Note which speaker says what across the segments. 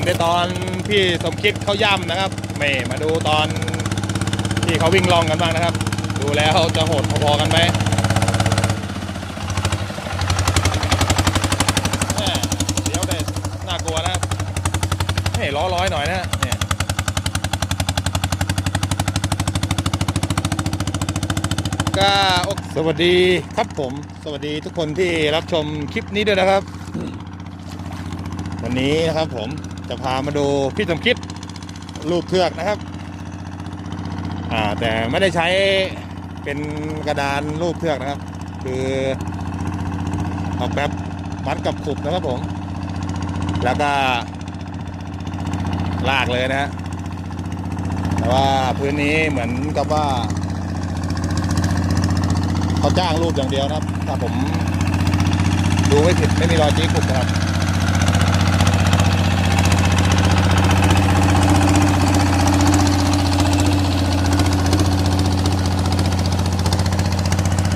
Speaker 1: ยเห็นในตอนพี่สมคิดเขาย่ำนะครับไม่มาดูตอนที่เขาวิ่งล่องกันบ้างนะครับ ดูแล้วจะโหดพอๆกันไหมแม่เดี๋ยวเด็ดน่ากลัวนะครับให้ล้อร้อยหน่อยนะฮะเนี่ยก็สวัสดีครับผม สวัสดีทุกคนที่รับชมคลิปนี้ด้วยนะครับ วันนี้นะครับผม จะพามาดูพี่สมคิดรูปเทือกนะครับ อ่าแต่ไม่ได้ใช้เป็นกระดานรูปเทือกนะครับ คือเอาแป๊บมัดกับขุบนะครับผม แล้วก็ลากเลยนะฮะแต่ว่าพื้นนี้เหมือนกับว่าเขาจ้างรูปอย่างเดียวนะครับ ถ้าผมดูไม่ผิดไม่มีรอยจี้ขุบนะครับ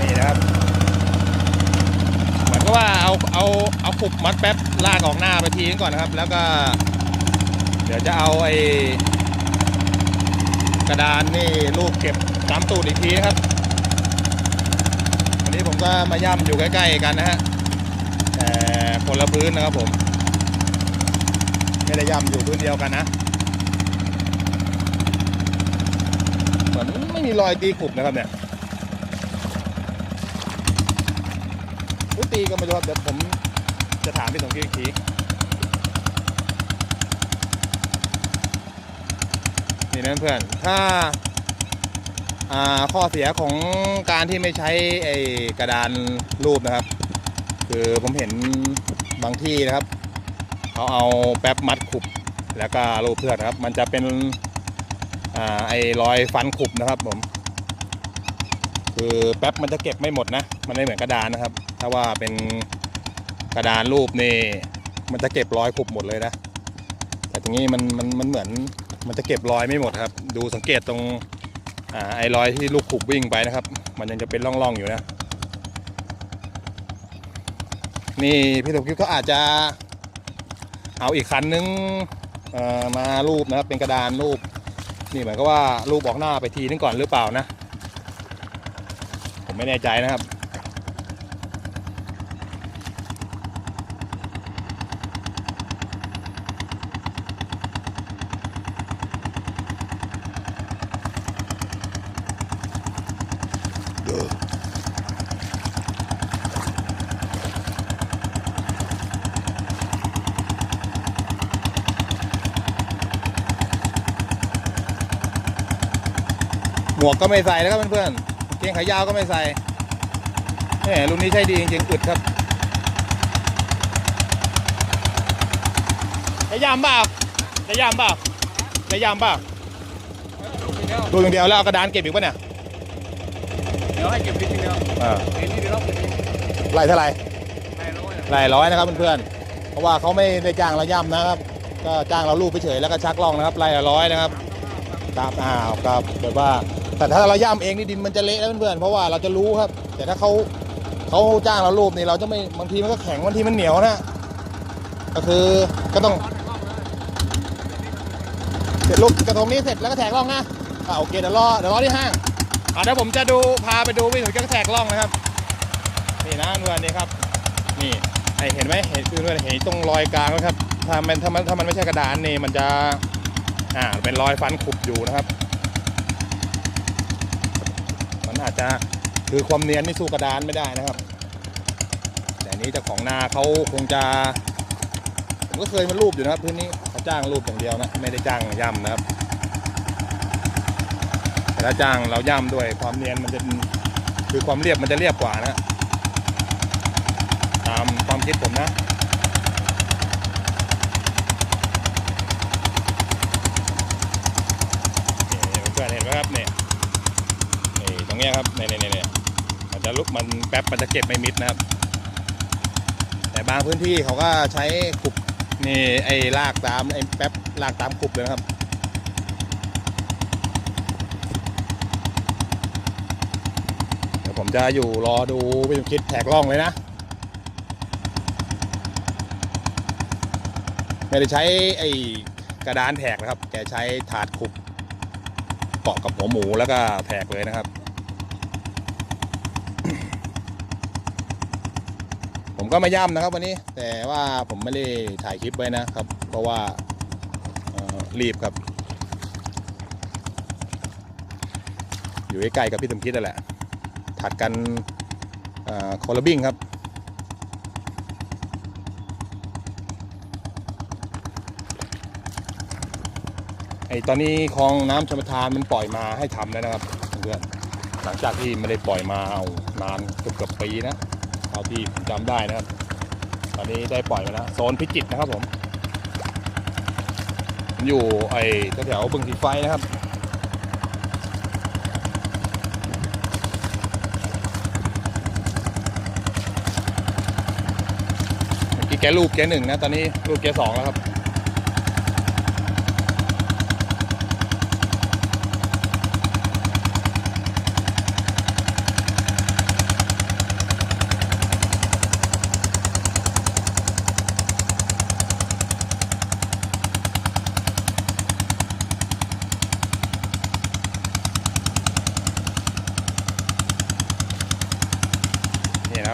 Speaker 1: นี่นะครับ เหมือนกับว่าเอาเอา เอาขุบมัดแป๊บลากออกหน้าไปทีนึงก่อนนะครับ แล้วก็ เดี๋ยวจะเอาไอ้กระดานนี่ลูกเก็บตามตูดอีกทีนะครับวันนี้ผมก็มาย่ำอยู่ใกล้ๆกันนะฮะแต่คนละพื้นนะครับผมไม่ได้ย่ำอยู่พื้นเดียวกันนะเหมือนไม่มีรอยตีขุบนะครับเนี่ยตีก็ไม่รู้ครับเดี๋ยวผม จะถามพี่สมคิดอีกทีนี่นะเพื่อน ถ้าข้อเสียของการที่ไม่ใช้ไอ้กระดานรูปนะครับ คือผมเห็นบางที่นะครับเขาเอาแป๊บมัดขุบแล้วก็รูปเพื่อนครับ มันจะเป็นอไอ้รอยฟันขุบนะครับผม คือแป๊บมันจะเก็บไม่หมดนะ มันไม่เหมือนกระดานนะครับ ถ้าว่าเป็น กระดานรูปนี่มันจะเก็บรอยขุบหมดเลยนะ แต่ตรงนี้มันมันมันเหมือนมันจะเก็บรอยไม่หมดครับ ดูสังเกตตรงอ่าไอ้รอยที่ลูกขุบวิ่งไปนะครับ มันยังจะเป็นร่องๆอยู่นะ นี่พี่สมคิดก็อาจจะเอาอีกคันนึงเอ่อมารูปนะครับเป็นกระดานรูป นี่เหมือนกับว่ารูปออกหน้าไปทีนึงก่อนหรือเปล่านะ ผมไม่แน่ใจนะครับ วกก็ไม่ใส่แล้วครับเพื่อนๆเกงขายาวก็ไม่ใส่แหมรุ่นนี้ใช่ดีจริงๆอึดครับจะยามเปล่าจะยามเปล่าจะยามเปล่าดูอย่างเดียวแล้วเอากระดานเก็บอีกป่ะเนี่ย
Speaker 2: เดี๋ยวให้เก็บพิษทีเดียว
Speaker 1: อ่า
Speaker 2: ไอ้นี่เดี๋ยวเราเก็บพิษ
Speaker 1: ไล่เท่าไหร่
Speaker 2: ไม่ร้อย
Speaker 1: หลายร้อยนะครับเพื่อนๆ เพราะว่าเขาไม่ได้จ้างเราย่ำนะครับ ก็จ้างเราลูบไปเฉยแล้วก็ชักล่องนะครับไล่ละร้อยนะครับครับอ้าวครับแบบว่า แต่ถ้าเราย่ำเองนี่ดินมันจะเละแล้วเพื่อนๆเพราะว่าเราจะรู้ครับ แต่ถ้าเขาเขาจ้างเราลูบนี่เราจะไม่บางทีมันก็แข็งบางทีมันเหนียวนะก็คือก็ต้องเสร็จลูกกระทงนี้เสร็จแล้วก็แทกล่องนะอ่าโอเคเดี๋ยวรอเดี๋ยวรอที่ห้างอ่าเดี๋ยวผมจะดูพาไปดูวิธีการแทกล่องนะครับ นี่นะเพื่อนนี่ครับ นี่ไอเห็นไหมเห็นคือเห็นตรงรอยกลางไหมครับถ้ามันถ้ามันถ้ามันไม่ใช่กระดานนี่มันจะอ่าเป็นรอยฟันขุบอยู่นะครับ มัน อาจจะคือความเนียนนี่สู้กระดานไม่ได้นะครับ แต่นนี้เจ้าของนาเขาคงจะผมก็เคยมารูปอยู่นะครับพื้นนี้เขาจ้างรูปอย่างเดียวนะไม่ได้จ้างย่ำนะครับ แต่ถ้าจ้างเราย่ำด้วยความเนียนมันจะคือความเรียบมันจะเรียบกว่านะตามความคิดผมนะนี่เพื่อนๆเห็นไหมครับเนี่ยนี่ตร งเนี้ยครับเนี่ยเนี่ยเนี่ยมันจะลุกมันแป๊บมันจะเก็บไม่มิดนะครับ แต่บางพื้นที่เขาก็ใช้ขุบนี่ไอ้ลากตามไอ้แป๊บลากตามขุบเลยนะครับเดี๋ยวผมจะอยู่รอดูพี่สมคิดแท็กล่องเลยนะไม่ได้ใช้ไอ้กระดานแถกนะครับ แกใช้ถาดขุบเกาะกับหัวหมูแล้วก็แถกเลยนะครับ ผม ก็มาย่ำนะครับวันนี้แต่ว่าผมไม่ได้ถ่ายคลิปไว้นะครับ เพราะว่ารีบครับ อยู่ใกล้ๆกับพี่สมคิดนั่นแหละ ถัดกันคอลบิ้งครับไอตอนนี้คลองน้ำชลประทานมันปล่อยมาให้ทำแล้วนะครับเพื่อนหลังจากที่ไม่ได้ปล่อยมาเอานานเกือบเกือบปีนะ เท่าที่ผมจำได้นะครับ ตอนนี้ได้ปล่อยมาแล้วโซนพิจิตนะครับผมอยู่ไอแถวบึงสีไฟนะครับเมื่อกี้แกลูกแกหนึ่งนะ ตอนนี้ลูกแกสองแล้วครับ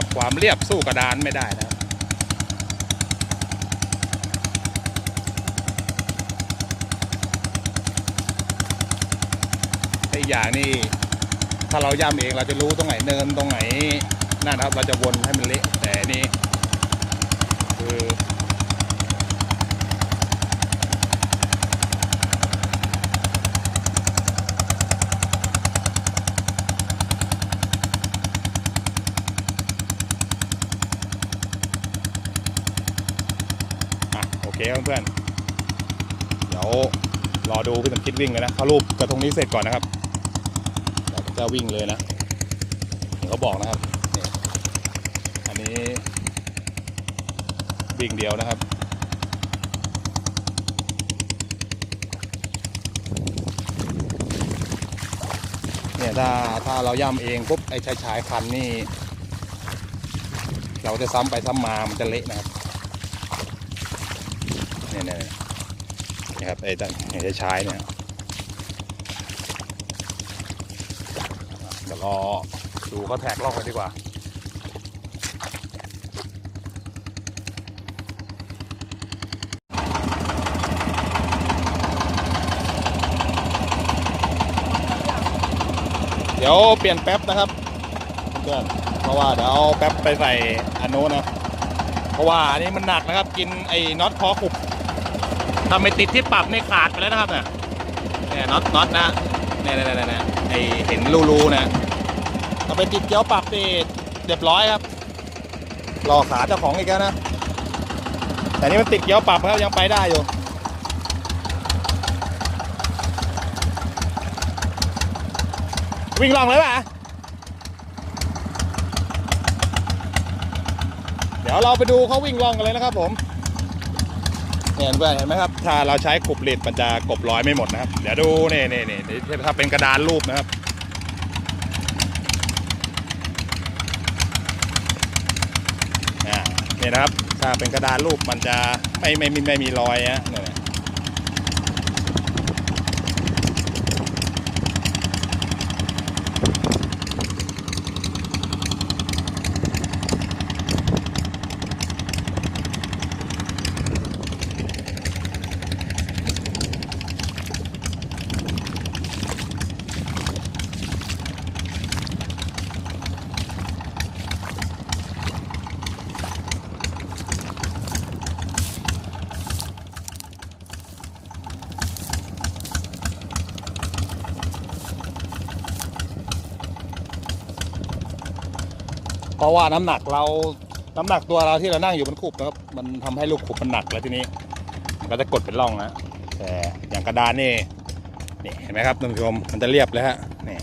Speaker 1: นะครับ ความเรียบสู้กระดานไม่ได้นะครับอีกอย่างนี่ถ้าเราย่ำเองเราจะรู้ตรงไหนเนินตรงไหนนั่นครับ เราจะวนให้มันเละแต่นี่คือ เคเพื่อนๆเดี๋ยวรอดูพี่สมคิดวิ่งเลยนะเขารูปกระทงนี้เสร็จก่อนนะครับเดี๋ยวจะวิ่งเลยนะเดี๋ยวเขาบอกนะครับนี่อันนี้วิ่งเดียวนะครับเนี่ยถ้าถ้าเราย่ำเองปุ๊บไอ้ชายชายคันนี่ เราจะซ้ำไปซ้ำมามันจะเละนะครับ เนี่ยนี่ยเนี่ยนี่ครับไอ้ตั้งไอ้ชายชายเนี่ยเดี๋ยวรอดูเขาแท็กลอกกันดีกว่าเดี๋ยวเปลี่ยนแป๊บนะครับเพื่อนเพราะว่าเดี๋ยวเอาแป๊บไปใส่อันโน้นนะ เพราะว่าอันนี้มันหนักนะครับ กินไอ้น็อตคอขุบ ทำไปติดที่ปรับนี่ขาดไปแล้วนะครับเนี่ยเนี่ยน็อตน็อตนะเนี่ยเนี่ยเนี่ยเนี่ยไอเห็นรูๆนะเอาไปติดเกียวปรับนี่เรียบร้อยครับ รอขาเจ้าของอีกแล้วนะ แต่นี่มันติดเกียวปรับครับยังไปได้อยู่วิ่งลองเลยป่ะ เดี๋ยวเราไปดูเขาวิ่งลองกันเลยนะครับผม เนี่ยเพื่อนเห็นไหมครับ ถ้าเราใช้กบเหล็ดมันจะกบร้อยไม่หมดนะครับ เดี๋ยวดูนี่นี่นี่ถ้าเป็นกระดานรูปนะครับนี่นะครับ ถ้าเป็นกระดานรูปมันจะไม่ไม่ไม่ไม่มีรอยนะเนี่ยะเพราะว่าน้ำหนักเราน้ำหนักตัวเราที่เรานั่งอยู่บนคูบนะครับ มันทำให้ลูกคูบมันหนักแล้วทีนี้มันก็จะกดเป็นร่องนะแต่อย่างกระดานนี่นี่เห็นไหมครับท่านผู้ชมมันจะเรียบเลยฮะนี่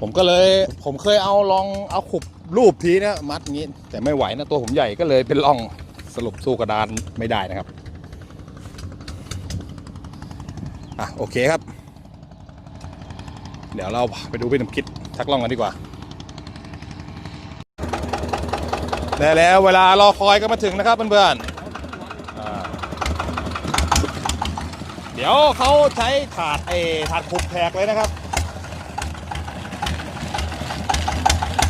Speaker 1: ผมก็เลยผมเคยเอาลองเอาขุบรูปทีนะมัดงนี้ แต่ไม่ไหวนะตัวผมใหญ่ก็เลยเป็นร่องสรุปสู้กระดานไม่ได้นะครับอะโอเคครับ เดี๋ยวเราไปดูพี่น้ำคิดทักล่องกันดีกว่าได้แล้วเวลารอคอยก็มาถึงนะครับเพื่อนๆเดี๋ยวเขาใช้ถาดเอถาดขุดแขกเลยนะครับ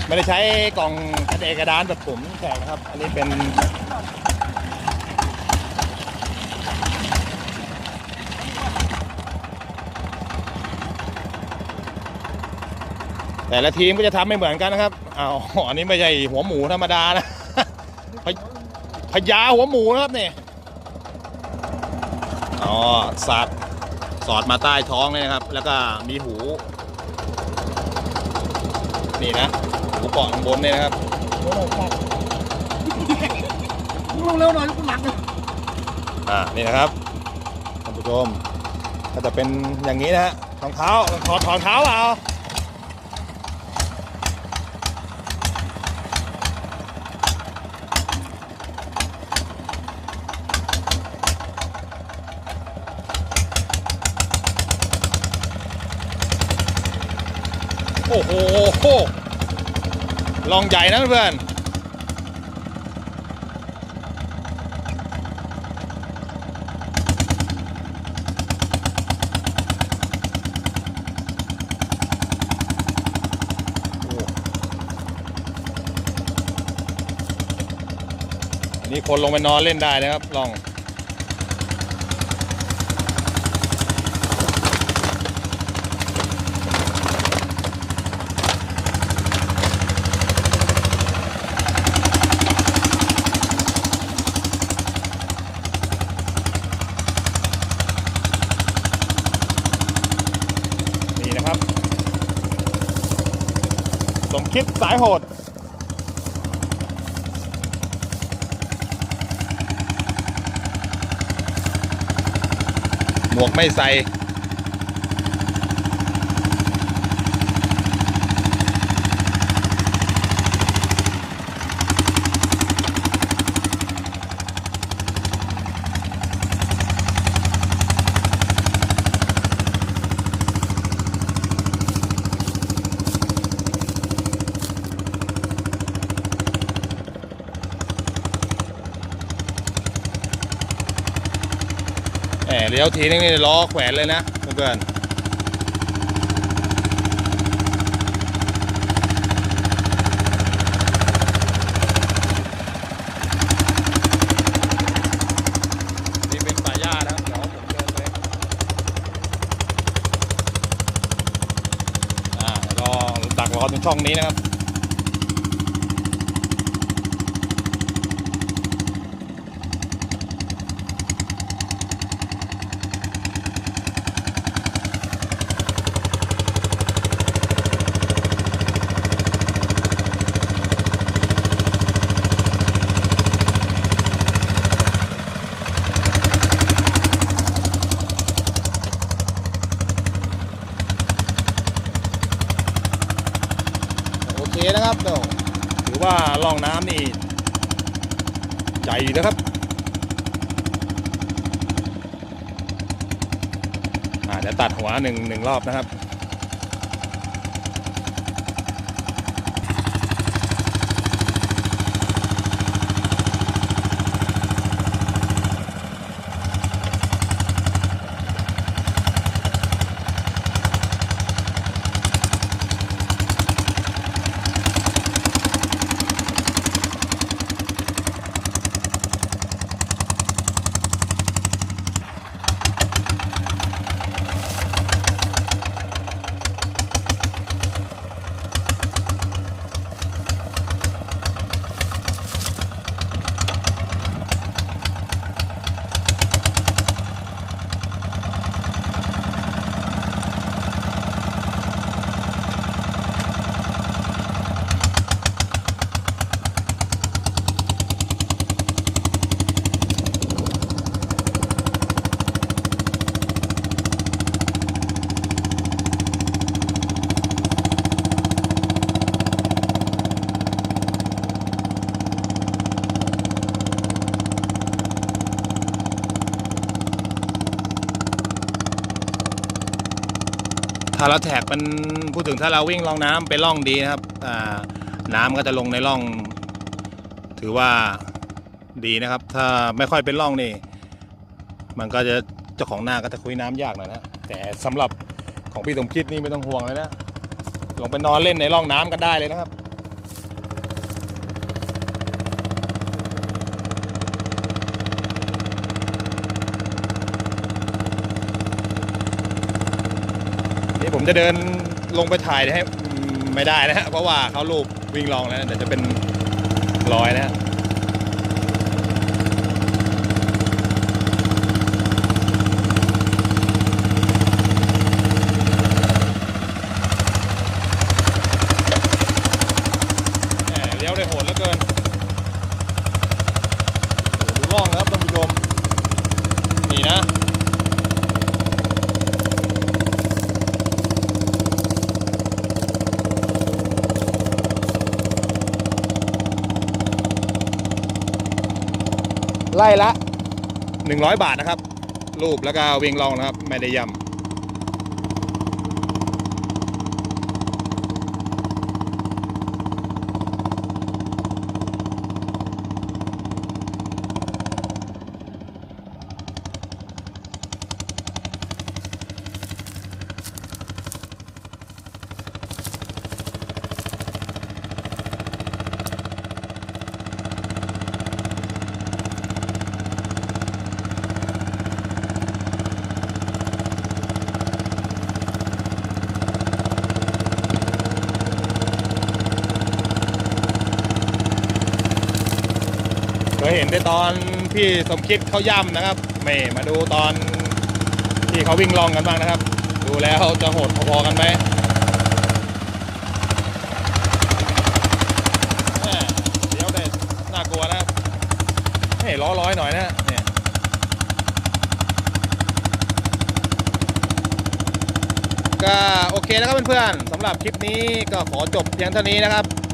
Speaker 1: ไม่ได้ใช้กล่องกระเดกระดานแบบผมแขกนะครับ อันนี้เป็น แต่ละทีมก็จะทำไม่เหมือนกันนะครับอ้าวอันนี้ไม่ใช่หัวหมูธรรมดานะพญพญาหัวหมูนะครับนี่อ๋อสัตว์สอดมาใต้ท้องเลยนะครับ แล้วก็มีหู นี่นะหูเกาะข้างบนเนี่ยนะครับ
Speaker 2: ลงเร็วหน่อยกูหนักเลย
Speaker 1: อ่านี่นะครับท่านผู้ชมก็จะเป็นอย่างนี้นะฮะรองเท้าถอดถอดเท้าเปล่า อ้โหลองใหญ่นะเพื่อนนนี้คนลงไปนอนเล่นได้นะครับลอง สมคิดสายโหด หมวกไม่ใส่ เลี้ยวทีนึงนี่ล้อแขวนเลยนะเพื่อนดักรอตรงช่องนี้นะครับ โอเคนะครับเดี๋ยวถือว่าล่องน้ำนี่ ใจนะครับอ่าเดี๋ยวตัดหัวหนึ่งหนึ่งรอบนะครับ ถ้าเราแท็กมันพูดถึงถ้าเราวิ่งล่องน้ำเป็นล่องดีนะครับอ่าน้ำก็จะลงในร่อง ถือว่าดีนะครับ ถ้าไม่ค่อยเป็นร่องนี่ มันก็จะเจ้าของหน้าก็จะคุยน้ำยากหน่อยนะแต่สำหรับของพี่สมคิดนี่ไม่ต้องห่วงเลยนะลงไปนอนเล่นในร่องน้ำก็ได้เลยนะครับ นี่ผมจะเดินลงไปถ่ายให้ไม่ได้นะฮะเพราะว่าเขาลูบวิ่งลองแล้วเดี๋ยวจะเป็นรอยนะฮะแหมเลี้ยวได้โหดเหลือเกินโอ้โหดูร่องนะครับท่านผู้ชมนี่นะ ไล่ละ 100 บาทนะครับ รูปแล้วก็เวียงลองนะครับ ไม่ได้ย่ำ นในตอนพี่สมคิดเขาย่ำนะครับไม่มาดูตอนที่เขาวิ่งลองกันบ้างนะครับ ดูแล้วจะโหดพอๆกันไหมเดี๋ยวเด็ดน่ากลัวนะครับให้ล้อร้อยหน่อยนะเนี่ยก็โอเคนะครับเพื่อนๆสำหรับคลิปนี้ก็ขอจบเพียงเท่านี้นะครับ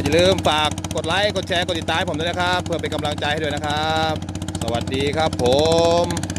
Speaker 1: ก็อย่าลืมฝากกดไลค์ กดแชร์ กดติดตามผมด้วยนะครับ เพื่อเป็นกำลังใจให้ด้วยนะครับ สวัสดีครับผม